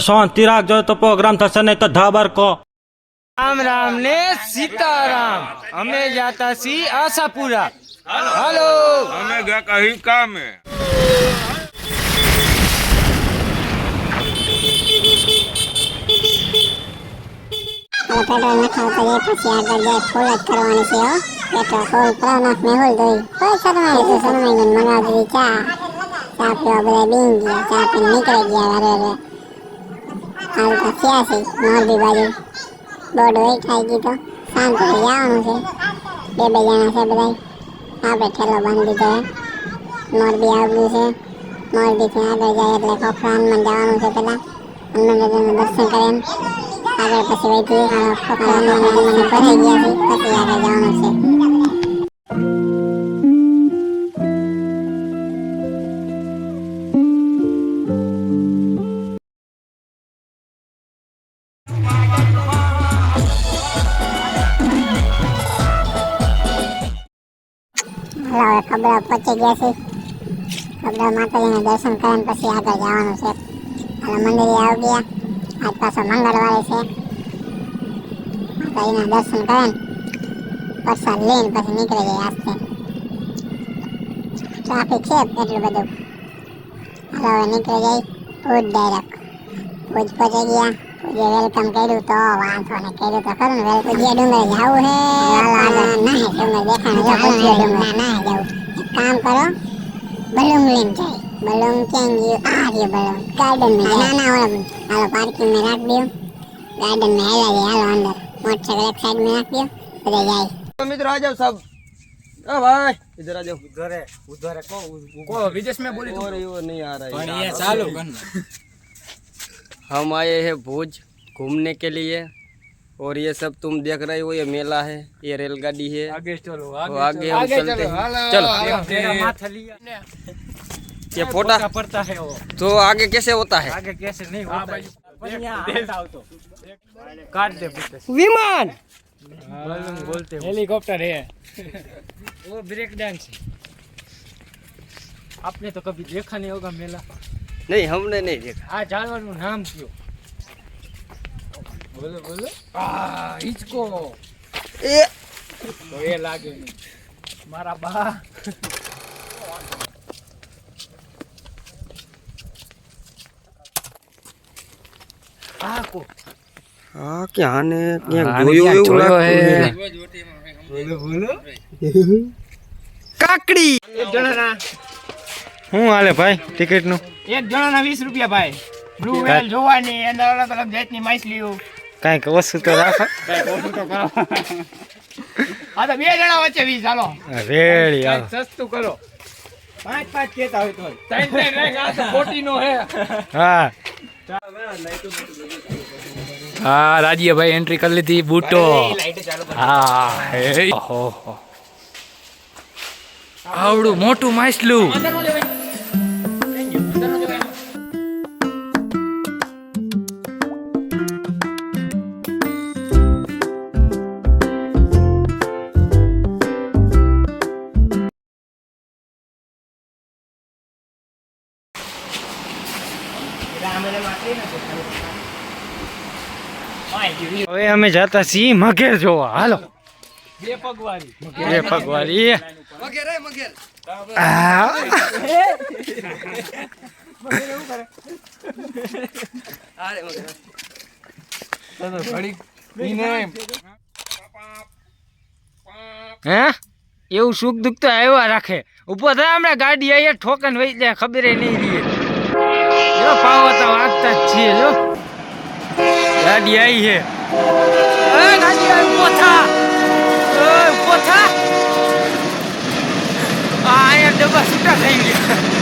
શાંતિ રાખજો તો પ્રોગ્રામ થશે નહીં તો ધાબર કો. રામ રામ ને સીતારામ. અમે જાતા સી આશાપુરા. હાલો. અમે ગયા કહી કામે પેટ્રોલ નખાવ કરીએ પછી આગળ જાય ફૂલ જ કરવાની છે હો. પેટ્રોલ ફૂલ કરો નાખ મેહુલ દોઈ કોઈ શરમાય તો શરમાઈ ગઈ મંગાવ ચા. ચા પીવા બધા બીન ગયા ચા પીને નીકળી ગયા વારે વારે. હાલ ખસ્યા છે? મોરબી બાજુ બોર્ડ હોય ખાઈ ગઈ તો. શાંત થઈ જવાનું છે. બે બે જણા છે બધા આપણે ઠેલો બાંધી દીધો હે મોરબી આવ્યું છે. મોરબીથી આગળ જાય એટલે ખોખરા હનુમાન જવાનું છે પેલા. હનુમાન દાદાના દર્શન એમ. આગળ પછી વૈદ્ય ખોખરા હનુમાન હનુમાન ભરાઈ ગયા છે. પછી આગળ જવાનું છે. હાલો હવે ખબરા પહોંચી ગયા છે ખબરા માતાજીના દર્શન કરીને પછી આગળ જવાનું છે. હાલો મંદિરે આવી ગયા. આજ પાછો મંગળવારે છે. માતાજીના દર્શન કરીને પ્રસાદ લઈને પછી નીકળી જાય આસ્તે ટ્રાફિક છે એટલું બધું. હાલો હવે નીકળી જાય ભુજ ડાયરેક્ટ ભુજ પહોંચી ગયા. જે વેલકમ કર્યું તો વાંધો ને કર્યું તો ખરું ને વેલકમ. જે ડુંગર જાવું હે ના હે ડુંગર દેખાણ જો પછી ના હે જાવું એક કામ કરો બલૂમ લઈને જાય બલૂમ ક્યાં ગયું? આ રહ્યો બલૂમ ગાર્ડનમાં ના ના ઓલા હાલો પાર્કિંગમાં રાખ દો ગાર્ડનમાં હેલા જાય હાલો અંદર. મોટરસાઇકલ એક સાઈડમાં રાખ દો બધા જાય. મિત્રો આ જાવ સબ ओ भाई इधर आ जाओ उधर है उधर है को को विदेश में बोली तो और यो नहीं आ चालू हम आए हैं भुज घूमने के लिए। और ये सब तुम देख रहे हो ये मेला है ये रेलगाड़ी है। आगे चलो आगे, आगे, हम चलते चलो ये फोटा। पड़ता है वो। तो आगे कैसे होता है? आगे कैसे नहीं होता है। तो। विमान! बोलते हेलीकॉप्टर है। वो ब्रेक डांस आपने तो कभी देखा नहीं होगा मेला। નહીં હમને નહીં દેખા આ જાળવાનું નામ કયો બોલો બોલો? આ હિચકો. એ. તો એ લાગે મારા બા. કો? આ ક્યાં ને બોલો કાકડી. જણા ના. હું હાલે ભાઈ ટિકિટનું એક જણાના વીસ રૂપિયા ભાઈ. બ્લુ વેલ જોવાની અંદર અલગ અલગ જાતની માછલીઓ. કંઈક ઓછું તો રાખો. હા તો બે જણા વચ્ચે વીસ હાલો. રેડી હાલો. સસ્તું કરો. પાંચ પાંચ કેતા હોય તો. ત્રણ ત્રણ રાખ આ તો ખોટી નો હે. હા. હા રાજ્યભાઈ એન્ટ્રી કરી લીધી બૂટો. હા હે. ઓહો. આવડું મોટું માછલું. હવે અમે જતા છીએ મગેર જોવા. હાલો. બે પગવારી એ પગવારી મગેર હે. મગેર. આ. અરે મગેર હે? એવું સુખ દુઃખ તો આવ્યા રાખે. ઊભો થાય હમણાં ગાડી અહીંયા ઠોકન વહી જાય ખબર નહીં રહી. જો પાવો તો વાગતા જ છીએ જો. ગાડી આવી છે એ ગાડી આવી ઊભો થા. થા. આ અહીંયા ડબ્બા છૂટા થઈ ગયા.